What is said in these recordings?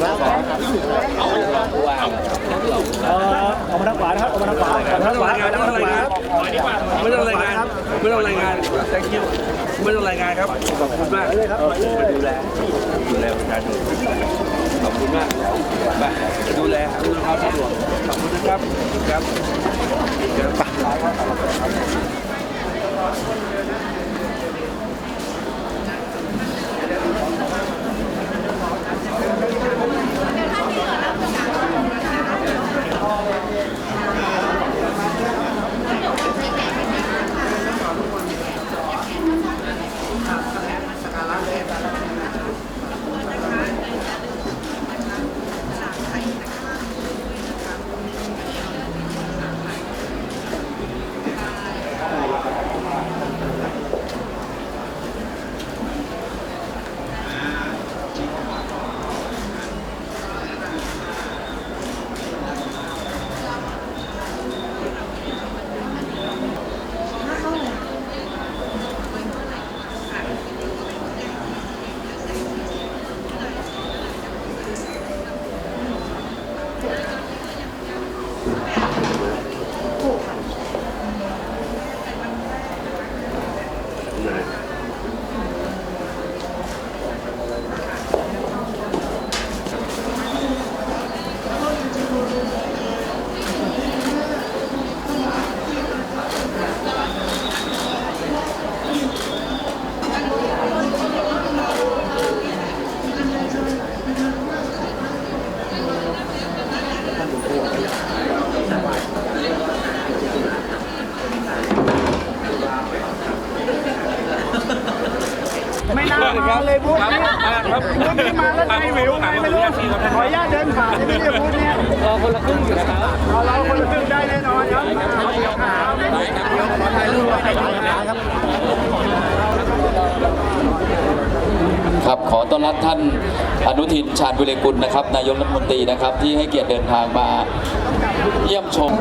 เอ่อออกมาทางขวานะครับออกมาทางขวาออกมาทางขวาไม่ต้องรายงานไม่ต้องรายงานไม่ต้องรายงาน thank you ไม่ต้องรายงานครับขอบคุณมากมาดูแลดูแลประชาชนขอบคุณมากมาดูแลดูความสะดวกขอบคุณนะครับครับครับ ไม่น่ามาเลยพูดนี้ พูดนี้มาแล้วใจวิวไงไม่รู้ขออนุญาตเดินผ่านที่นี่พูดเนี้ยรอคนละครึ่งอยู่นะครับเราเราคนละครึ่งได้แน่นอนครับเอาเดี๋ยวขาวเดี๋ยวขอถ่ายรูปไว้ถ่ายรูปนะครับครับขอต้อนรับท่านอนุทินชาญวิเลกุลนะครับ นายกรัฐมนตรีนะครับ ที่ให้เกียรติเดินทางมาเยี่ยมชม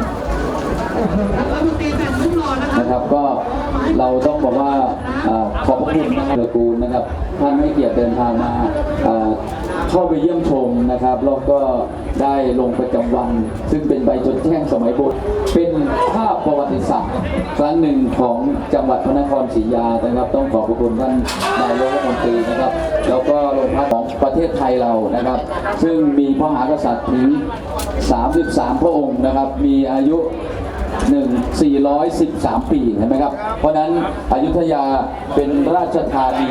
นะครับก็ เราต้องบอกว่าอขอบพระคุณนะครับวิเลกุลนะครับ ท่านให้เกียรติเดินทางมาเข้าไปเยี่ยมชมนะครับแล้วก็ได้ลงประจำวัน ซึ่งเป็นใบจดแจ้งสมัยโบราณเป็นภาพประวัติศาสตร์ครั้งหนึ่งของจังหวัดพระนครศรีอยุธยานะครับ ต้องขอบพระคุณท่านนายกรัฐมนตรีนะครับ แล้วก็โรงพักของประเทศไทยเรานะครับ ซึ่งมีพระมหากษัตริย์ถึง 33 พระองค์นะครับ มีอายุ 413 ปีเห็นไหมครับ เพราะนั้นอยุธยาเป็นราชธานี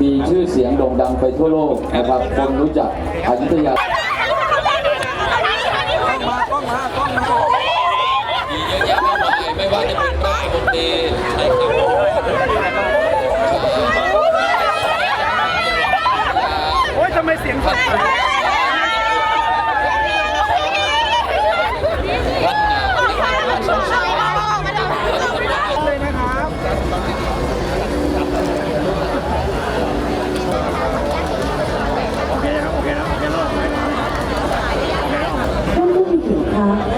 มีชื่อเสียงโด่งดังไปทั่วโลกนะครับ คนรู้จักอยุธยาไม่ว่าจะเป็นรัฐมนตรีใช้คำโอ้ยทำไมเสียงสั่นะ เลยนะครับ ท่าน ผู้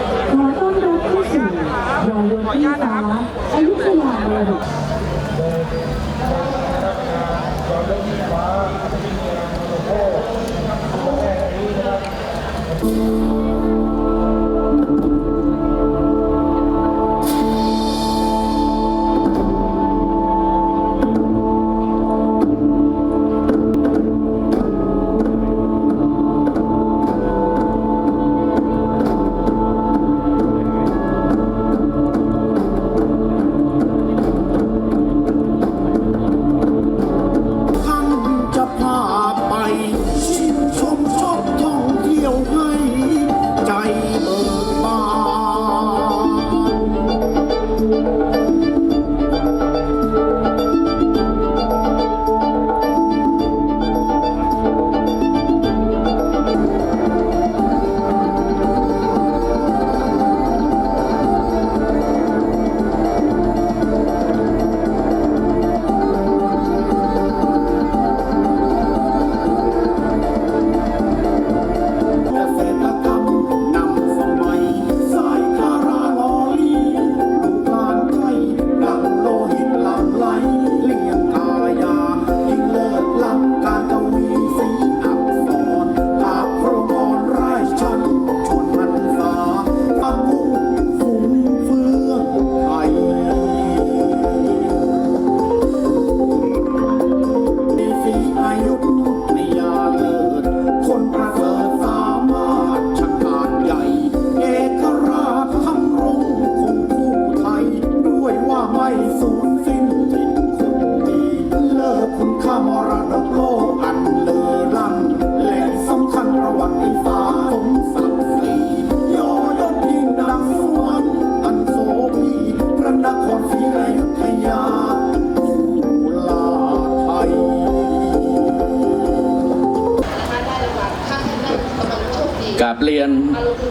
บเรียน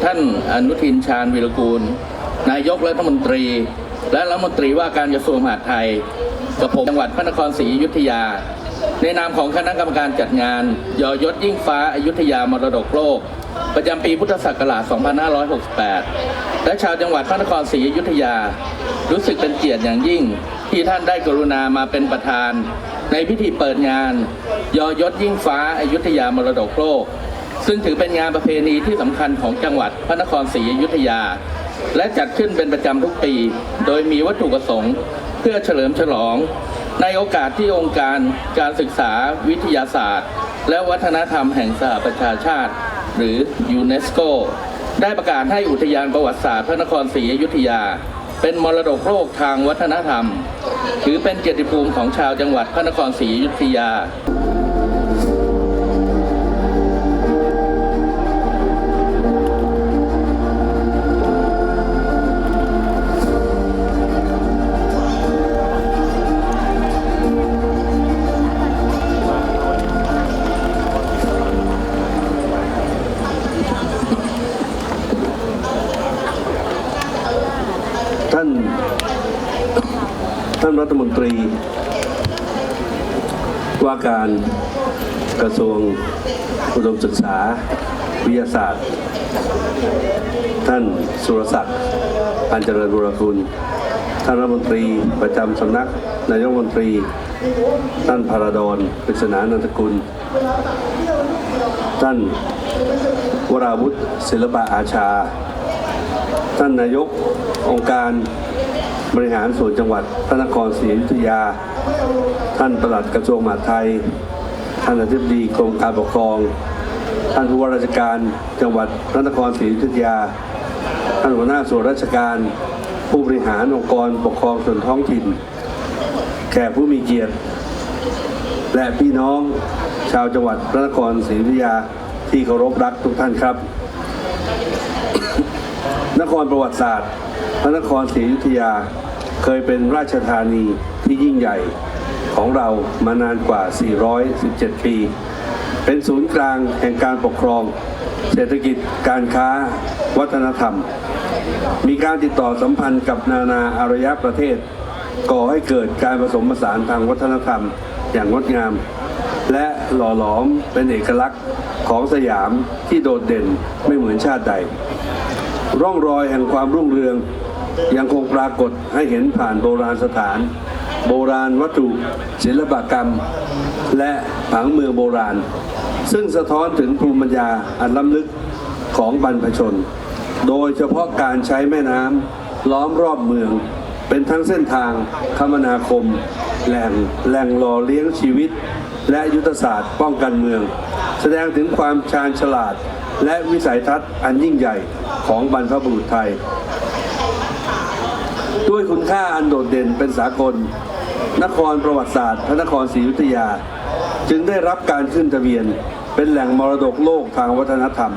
ท่านอนุทินชาญวิรกูล นายกรัฐมนตรี และรัฐมนตรีว่าการกระทรวงมหาดไทยกับผมจังหวัดพระนครศรีอยุธยา ในนามของคณะกรรมการจัดงานยอยศยิ่งฟ้าอายุทยามรดกโลก ประจำปีพุทธศักราช 2568 และชาวจังหวัดพระนครศรีอยุธยา รู้สึกเป็นเกียรติอย่างยิ่ง ที่ท่านได้กรุณามาเป็นประธาน ในพิธีเปิดงาน ยอยศยิ่งฟ้าอายุทยามรดกโลก ซึ่งถือเป็นงานประเพณีที่สำคัญของจังหวัดพระนครศรีอยุธยา และจัดขึ้นเป็นประจำทุกปี โดยมีวัตถุประสงค์ เพื่อเฉลิมฉลอง ในโอกาสที่องค์การการศึกษาวิทยาศาสตร์ และวัฒนธรรมแห่งสหประชาชาติ หรือยูเนสโกได้ประกาศให้อุทยานประวัติศาสตร์พระนครศรีอยุธยา เป็นมรดกโลกทางวัฒนธรรม ถือเป็นเกียรติภูมิของชาวจังหวัดพระนครศรีอยุธยา ท่านรัฐมนตรี ว่าการกระทรวงอุดมศึกษา วิทยาศาสตร์ ท่านสุรศักดิ์พันเจริญบุรคุณ ท่านรัฐมนตรีประจำสำนักนายกรัฐมนตรี ท่านพาราดอนปริศนานันทกุล ท่านวราวุฒิศิลปะอาชา ท่านนายกองค์การ บริหารส่วนจังหวัดพระนครศรีอยุธยา ท่านประหลัดกระทรวงมหาดไทย ท่านอธิบดีกรมการปกครอง ท่านผู้ว่าราชการจังหวัดพระนครศรีอยุธยา ท่านหัวหน้าส่วนราชการ ผู้บริหารองค์กรปกครองส่วนท้องถิ่น แขกผู้มีเกียรติ และพี่น้องชาวจังหวัดพระนครศรีอยุธยาที่เคารพรักทุกท่านครับ นครประวัติศาสตร์ ระนครศรีอยุธยาเคยเป็นราชธานีที่ยิ่งใหญ่ของเรามานานกว่า 417 ปี เป็นศูนย์กลางแห่งการปกครอง เศรษฐกิจ การค้า วัฒนธรรม มีการติดต่อสัมพันธ์กับนานาอารยประเทศ ก่อให้เกิดการผสมผสานทางวัฒนธรรมอย่างงดงาม และหล่อหลอมเป็นเอกลักษณ์ของสยามที่โดดเด่นไม่เหมือนชาติใด ร่องรอยแห่งความรุ่งเรือง ยังคงปรากฏให้เห็นผ่านโบราณสถาน โบราณวัตถุศิลปกรรม และผังเมืองโบราณ ซึ่งสะท้อนถึงภูมิปัญญาอันล้ำลึกของบรรพชน โดยเฉพาะการใช้แม่น้ำล้อมรอบเมือง เป็นทั้งเส้นทางคมนาคม แหล่งแหล่งหล่อเลี้ยงชีวิต และยุทธศาสตร์ป้องกันเมือง แสดงถึงความชาญฉลาดและวิสัยทัศน์อันยิ่งใหญ่ของบรรพบุรุษไทย ด้วยคุณค่าอันโดดเด่นเป็นสากล นครประวัติศาสตร์ พระนครศรีอยุธยา จึงได้รับการขึ้นทะเบียน เป็นแหล่งมรดกโลกทางวัฒนธรรม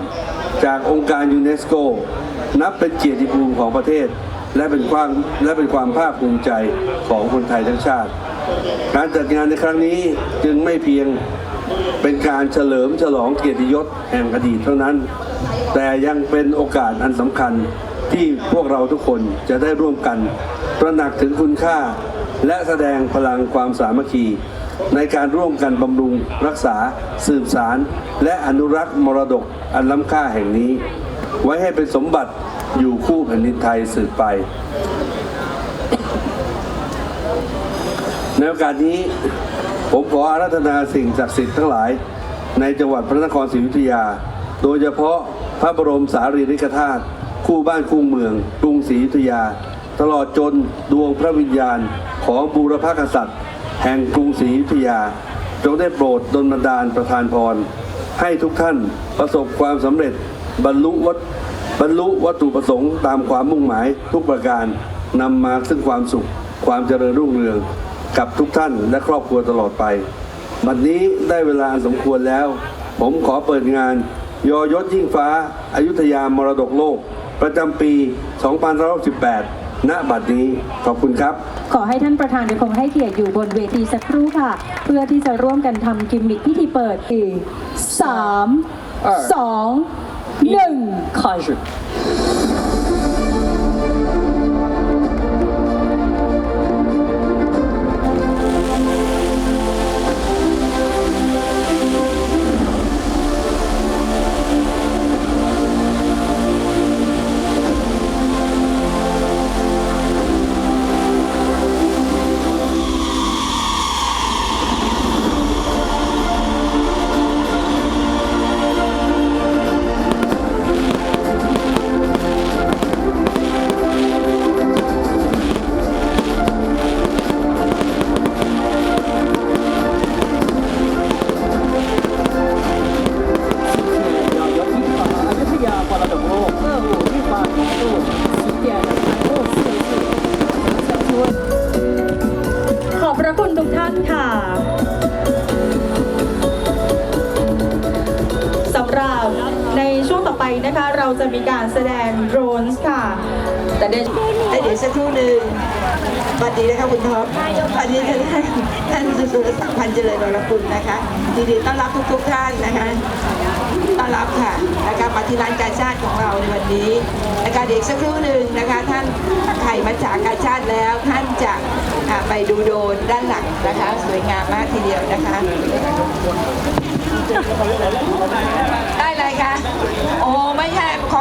จากองค์การยูเนสโก นับเป็นเกียรติภูมิของประเทศ และเป็นความและเป็นความภาคภูมิใจของคนไทยทั้งชาติ การจัดงานในครั้งนี้จึงไม่เพียงเป็นการเฉลิมฉลองเกียรติยศแห่งอดีตเท่านั้น แต่ยังเป็นโอกาสอันสำคัญ ที่พวกเราทุกคนจะได้ร่วมกัน ตระหนักถึงคุณค่า และแสดงพลังความสามัคคี ในการร่วมกันบำรุงรักษา สืบสาร และอนุรักษ์มรดกอันล้ำค่าแห่งนี้ ไว้ให้เป็นสมบัติอยู่คู่แผ่นดินไทยสืบไป ในโอกาสนี้ผมขออาราธนาสิ่งศักดิ์สิทธิ์ทั้งหลาย ในจังหวัดพระนครศรีอยุธยา โดยเฉพาะพระบรมสารีริกธาตุ คู่บ้านคู่เมือง กรุงศรีอยุธยา ตลอดจนดวงพระวิญญาณของบูรพกษัตริย์ แห่งกรุงศรีอยุธยา จงได้โปรดดลบันดาลประทานพร ให้ทุกท่านประสบความสำเร็จบรรลุวัตบรรลุวัตถุประสงค์ตามความมุ่งหมายทุกประการนำมาซึ่งความสุข ความเจริญรุ่งเรือง กับทุกท่านและครอบครัวตลอดไปบัดนนี้ได้เวลาสมควรแล้ว ผมขอเปิดงาน ยอยศยิ่งฟ้าอายุทยามรดกโลก ประจำปี 2518ณ บัดนี้ ขอบคุณครับ ขอให้ท่านประธานยังคงให้เกียรติอยู่บนเวทีสักครู่ค่ะ เพื่อที่จะร่วมกันทำกิมมิคพิธีเปิดอีกสามสอง一 ในช่วงต่อไปนะคะเราจะมีการแสดงโดรนส์ค่ะ แต่เดี๋ยวแต่เดี๋ยวสักครู่หนึ่งสวัสดีนะคะคุณท็อปสวัสดีท่านท่านสุรศักดิ์พันธ์เจริญวรคุณนะคะยินดีต้อนรับทุกๆท่านนะคะต้อนรับค่ะนะคะมาที่ร้านกาชาติของเราในวันนี้นะคะเดี๋ยวอีกสักครู่หนึ่งนะคะท่านไข่มาจากกาชาติแล้วท่านจะไปดูโดรนด้านหลังนะคะ สวยงามมากทีเดียวนะคะ ได้อะไรคะ โอ้ไม่ใช่ขอ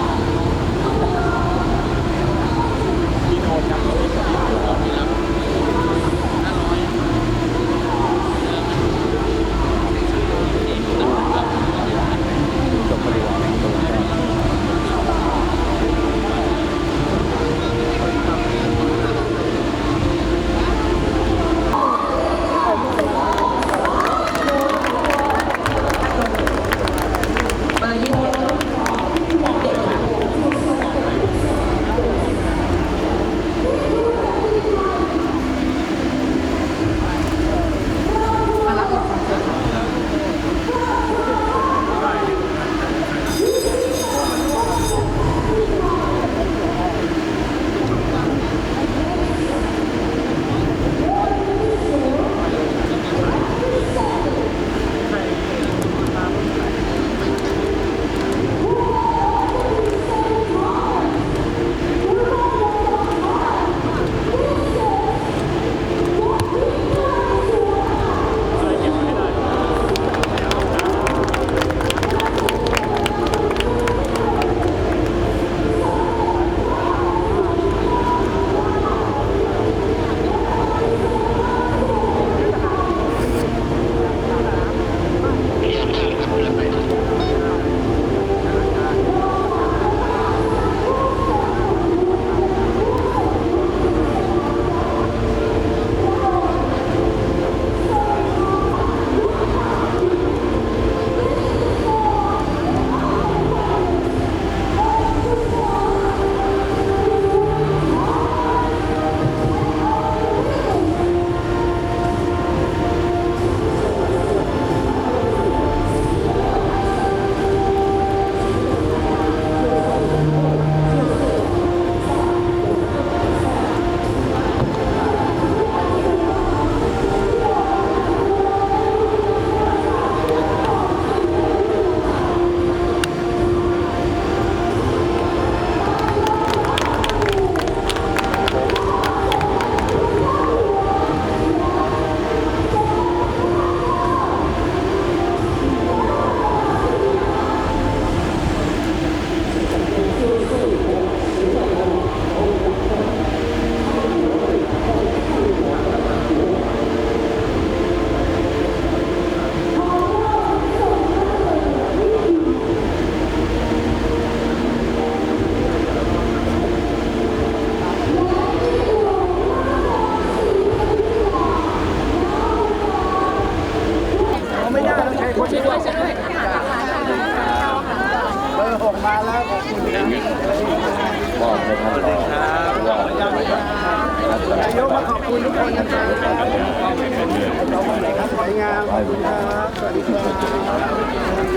สวัสดีครับ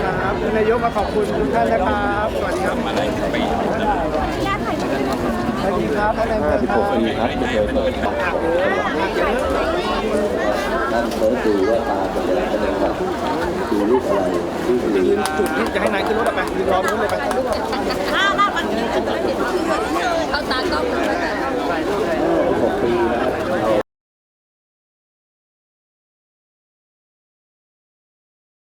ครับนายกมาขอบคุณทุกท่านนะครับ สวัสดีครับสวัสดีครับท่านนายกครับท่านเปิดดูว่าตาเป็นอะไรกันนะครับดูรูปอะไรรูปอะไรจุดที่จะให้นายขึ้นรถไปยืนรอรถเลยไปถ้าถ้ามันเอาตากล้อง